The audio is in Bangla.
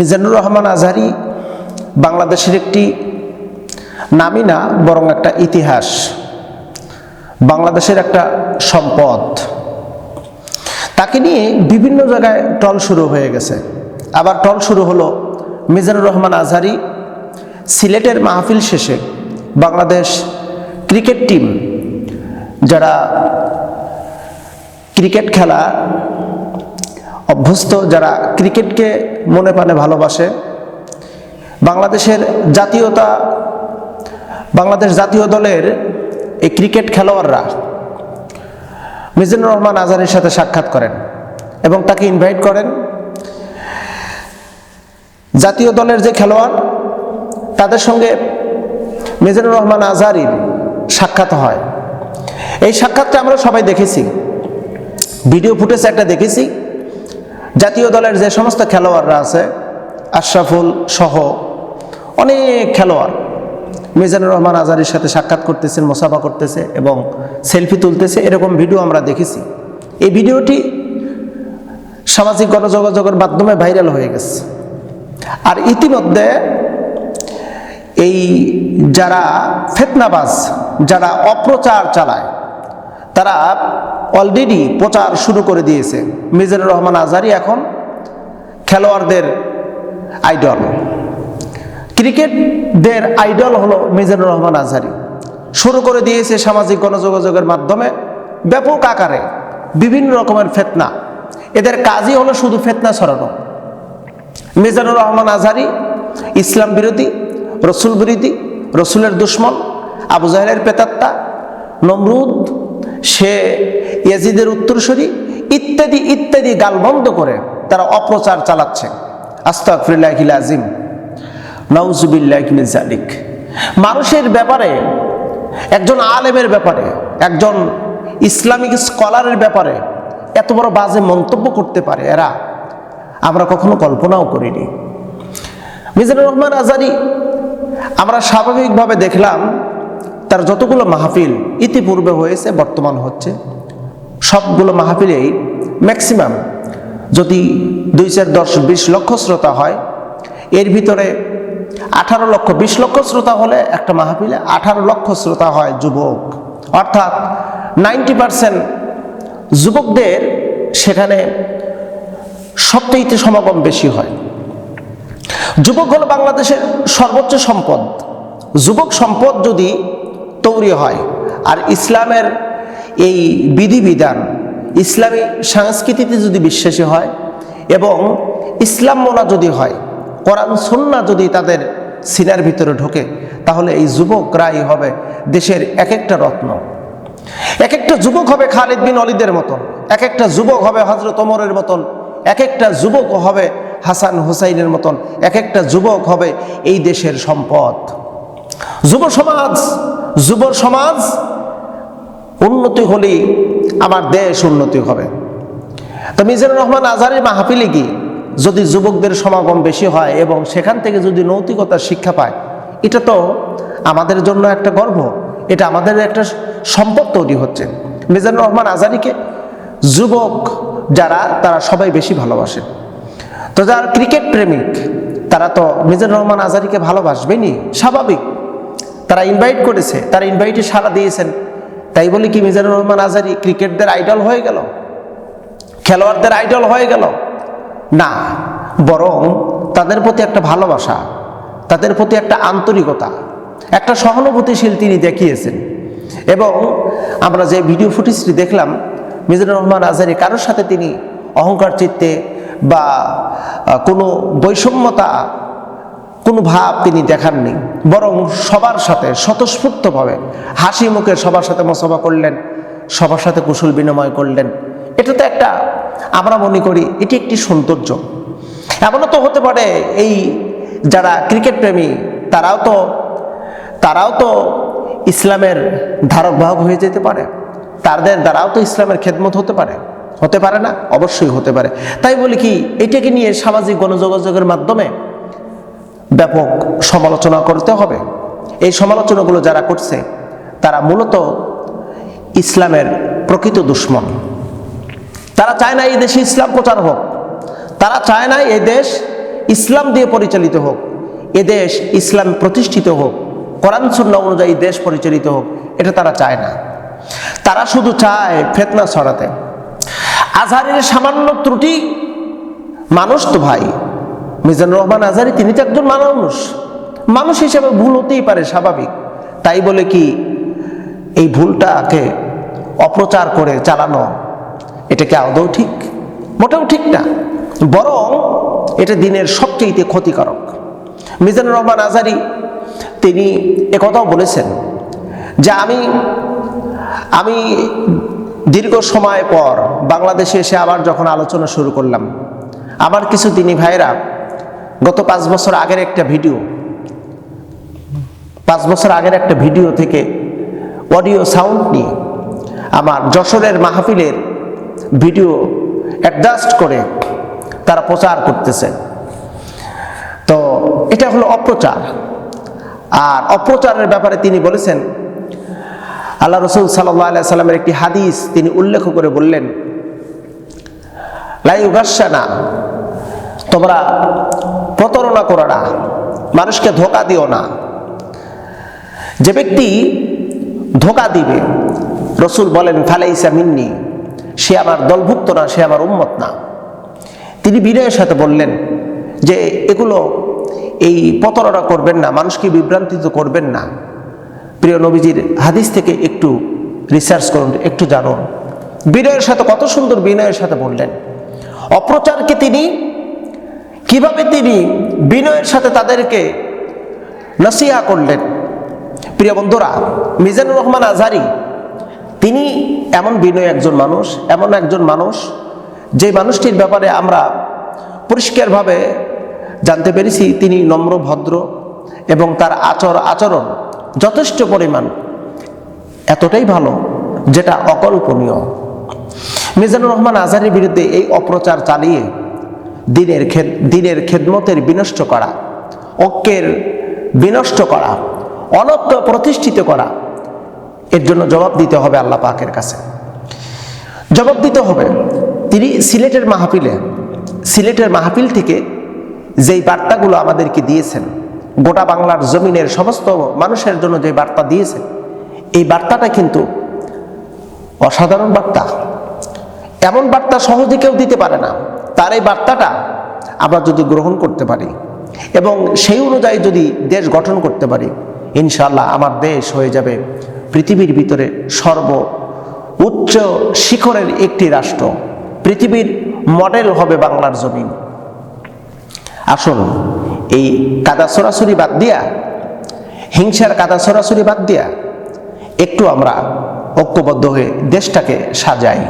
মিজানুর রহমান আজহারি বাংলাদেশের একটি নামই না, বরং একটা ইতিহাস। বাংলাদেশের একটা সম্পদ। তাকে নিয়ে বিভিন্ন জায়গায় টল শুরু হয়ে গেছে। আবার টল শুরু হলো মিজানুর রহমান আজহারি সিলেটের মাহফিল শেষে বাংলাদেশ ক্রিকেট টিম, যারা ক্রিকেট খেলা অভ্যস্ত যারা ক্রিকেটকে মনে প্রাণে ভালোবাসে, বাংলাদেশের জাতীয়তা, বাংলাদেশ জাতীয় দলের এই ক্রিকেট খেলোয়াড়রা মিজানুর রহমান আজহারের সাথে সাক্ষাৎ করেন এবং তাকে ইনভাইট করেন। জাতীয় দলের যে খেলোয়াড়, তাদের সঙ্গে মিজানুর রহমান আজহারির সাক্ষাৎ হয়। এই সাক্ষাৎটা আমরা সবাই দেখেছি। ভিডিও ফুটেজ একটা দেখেছি। জাতীয় দলের যে সমস্ত খেলোয়াড়রা আছে, আশরাফুল সহ অনেক খেলোয়াড়, মিজানুর রহমান আজারির সাথে সাক্ষাৎ করতেছেন মোসাফা করতেছে এবং সেলফি তুলতেছে, এরকম ভিডিও আমরা দেখেছি। এই ভিডিওটি সামাজিক গণযোগাযোগের মাধ্যমে ভাইরাল হয়ে গেছে। আর ইতিমধ্যে এই যারা ফেতনাবাজ, যারা অপ্রচার চালায়, তারা অলরেডি প্রচার শুরু করে দিয়েছে। মিজানুর রহমান আজহারি এখন খেলোয়াড়দের আইডল ক্রিকেটদের আইডল হলো মিজানুর রহমান আজহারি শুরু করে দিয়েছে সামাজিক গণযোগাযোগের মাধ্যমে ব্যাপক আকারে বিভিন্ন রকমের ফেতনা। এদের কাজই হলো শুধু ফেতনা ছড়ানো। মিজানুর রহমান আজহারি ইসলাম বিরোধী, রসুল বিরোধী, রসুলের দুশ্মন, আবু জাহেলের পেতাত্তা নমরুদ, সে ইয়াজিদের উত্তরসূরি ইত্যাদি ইত্যাদি গালবন্ধ করে তারা অপ্রচার চালাচ্ছে। আস্তাফিল্লাহিল আজিম নওজুবিল্লাহিল জালিক মানুষের ব্যাপারে, একজন আলেমের ব্যাপারে, একজন ইসলামিক স্কলারের ব্যাপারে এত বড় বাজে মন্তব্য করতে পারে এরা। আমরা কখনো কল্পনাও করিনি। মিজানুর রহমান আজারি, আমরা স্বাভাবিকভাবে দেখলাম, তার যতগুলো মাহফিল ইতিপূর্বে হয়েছে, বর্তমান হচ্ছে। সবগুলো মাহফিলেই ম্যাক্সিমাম যদি দুই চার দশ বিশ লক্ষ শ্রোতা হয়, এর ভিতরে আঠারো লক্ষ বিশ লক্ষ শ্রোতা হলে একটা মাহফিলে আঠারো লক্ষ শ্রোতা হয় যুবক। অর্থাৎ নাইনটি পারসেন্ট যুবকদের সেখানে সবচেয়ে সমাগম বেশি হয়। যুবক হলো বাংলাদেশের সর্বোচ্চ সম্পদ। যুবক সম্পদ যদি তৈরি হয় আর ইসলামের এই বিধিবিধান ইসলামী সংস্কৃতিতে যদি বিশ্বাসী হয় এবং ইসলাম মোনা যদি হয়, কোরআন, সন্না যদি তাদের সিনার ভিতরে ঢোকে, তাহলে এই যুবকরাই হবে দেশের এক একটা রত্ন। এক একটা যুবক হবে খালিদ বিন অলিদের মতন এক একটা যুবক হবে হজরত অমরের মতন এক একটা যুবক হবে হাসান হুসাইনের মতন এক একটা যুবক হবে এই দেশের সম্পদ। যুব সমাজ যুব সমাজ উন্নতি হলেই আমার দেশ উন্নতি হবে। তো মিজানুর রহমান আজহারের মাহফিলে কি যদি যুবকদের সমাগম বেশি হয় এবং সেখান থেকে যদি নৈতিকতার শিক্ষা পায়, এটা তো আমাদের জন্য একটা গর্ব, এটা আমাদের একটা সম্পদ তৈরি হচ্ছে। মিজানুর রহমান আজারিকে যুবক যারা, তারা সবাই বেশি ভালোবাসে। তো যারা ক্রিকেট প্রেমিক, তারা তো মিজানুর রহমান আজারিকে ভালোবাসবেনি স্বাভাবিক। তারা ইনভাইট করেছে, তারা ইনভাইটে সাড়া দিয়েছেন। তাই বলে কি মিজানুর রহমান আজারি ক্রিকেটদের আইডল হয়ে গেল? খেলোয়াড়দের আইডল হয়ে গেল? না, বরং তাদের প্রতি একটা ভালোবাসা, তাদের প্রতি একটা আন্তরিকতা, একটা সহানুভূতিশীল তিনি দেখিয়েছেন। এবং আমরা যে ভিডিও ফুটেজটি দেখলাম, মিজানুর রহমান আজারি কারোর সাথে তিনি অহংকার চিত্তে বা কোনো বৈষম্যতা কোনো ভাব তিনি দেখাননি। বরং সবার সাথে স্বতঃস্ফূর্তভাবে হাসি মুখে সবার সাথে মসবা করলেন, সবার সাথে কুশল বিনিময় করলেন। এটা তো একটা, আমরা মনে করি এটি একটি সৌন্দর্য। এমনও তো হতে পারে এই যারা ক্রিকেট প্রেমী, তারাও তো তারাও তো ইসলামের ধারক বাহক হয়ে যেতে পারে। তাদের দ্বারাও তো ইসলামের খেদমত হতে পারে। হতে পারে না? অবশ্যই হতে পারে। তাই বলি কি, এটাকে নিয়ে সামাজিক গণযোগাযোগের মাধ্যমে ব্যাপক সমালোচনা করতে হবে। এই সমালোচনাগুলো যারা করছে, তারা মূলত ইসলামের প্রকৃত দুশ্মন। তারা চায় না এই দেশে ইসলাম প্রচার হোক। তারা চায় না এই দেশ ইসলাম দিয়ে পরিচালিত হোক। এ দেশ ইসলাম প্রতিষ্ঠিত হোক। কোরআন সুন্না অনুযায়ী দেশ পরিচালিত হোক। এটা তারা চায় না। তারা শুধু চায় ফেতনা ছড়াতে। আজহারের সামান্য ত্রুটি, মানুষ তো ভাই মিজানুর রহমান আজহারি তিনি তো একজন মানুষ। মানুষ হিসেবে ভুল হতেই পারে, স্বাভাবিক। তাই বলে কি, এই ভুলটাকে অপ্রচার করে চালানো এটা কি আদৌ ঠিক? মোটেও ঠিক না। বরং এটা দিনের সবচেয়ে ক্ষতিকারক। মিজানুর রহমান আজারি, তিনি একথাও বলেছেন যে আমি আমি দীর্ঘ সময় পর বাংলাদেশে এসে আবার যখন আলোচনা শুরু করলাম, আমার কিছু তিনি ভাইরা গত পাঁচ বছর আগের একটা ভিডিও, পাঁচ বছর আগের একটা ভিডিও থেকে অডিও সাউন্ড নিয়ে আমার যশোরের মাহফিলের ভিডিও অ্যাডজাস্ট করে তারা প্রচার করতেছে। তো এটা হলো অপ্রচার। আর অপ্রচারের ব্যাপারে তিনি বলেছেন, আল্লাহ রসুল সাল্লাহ সাল্লামের একটি হাদিস তিনি উল্লেখ করে বললেন লাইগাসা না তোমরা প্রতারণা করো না, মানুষকে ধোকা দিও না। যে ব্যক্তি ধোকা দিবে, রসুল বলেন, ফালাইসা মিন্নি, সে আমার দলভুক্ত না, সে আমার উম্মত না। তিনি বিনয়ের সাথে বললেন, যে এগুলো এই প্রতারণা করবেন না, মানুষকে বিভ্রান্তিত করবেন না। প্রিয় নবীজির হাদিস থেকে একটু রিসার্চ করুন, একটু জানুন। বিনয়ের সাথে কত সুন্দর বিনয়ের সাথে বললেন। অপ্রচারকে তিনি কীভাবে তিনি বিনয়ের সাথে তাদেরকে নসিহা করলেন? প্রিয় বন্ধুরা, মিজানুর রহমান আজহারি, তিনি এমন বিনয় একজন মানুষ, এমন একজন মানুষ, যে মানুষটির ব্যাপারে আমরা পরিষ্কারভাবে জানতে পেরেছি, তিনি নম্র, ভদ্র এবং তার আচর, আচরণ যথেষ্ট পরিমাণ এতটাই ভালো যেটা অকল্পনীয়। মিজানুর রহমান আজহারের বিরুদ্ধে এই অপ্রচার চালিয়ে দিনের দিনের খেদমতের বিনষ্ট করা ঐক্যের বিনষ্ট করা অনত্য প্রতিষ্ঠিত করা, এর জন্য জবাব দিতে হবে আল্লাহ পাকের কাছে। জবাব দিতে হবে, তিনি সিলেটের মাহফিলে, সিলেটের মাহফিল থেকে যেই বার্তাগুলো আমাদেরকে দিয়েছেন, গোটা বাংলার জমিনের সমস্ত মানুষের জন্য যে বার্তা দিয়েছেন, এই বার্তাটা কিন্তু অসাধারণ বার্তা। এমন বার্তা সহজে কেউ দিতে পারে না। তার এই বার্তাটা আমরা যদি গ্রহণ করতে পারি এবং সেই অনুযায়ী যদি দেশ গঠন করতে পারি ইনশাল্লাহ আমার দেশ হয়ে যাবে পৃথিবীর ভিতরে সর্ব উচ্চ শিখরের একটি রাষ্ট্র। পৃথিবীর মডেল হবে বাংলার জমিন। আসুন, এই কাদা সরাসরি বাদ দিয়া, হিংসার কাদা সরাসরি বাদ দিয়া, একটু আমরা ঐক্যবদ্ধ হয়ে দেশটাকে সাজাই।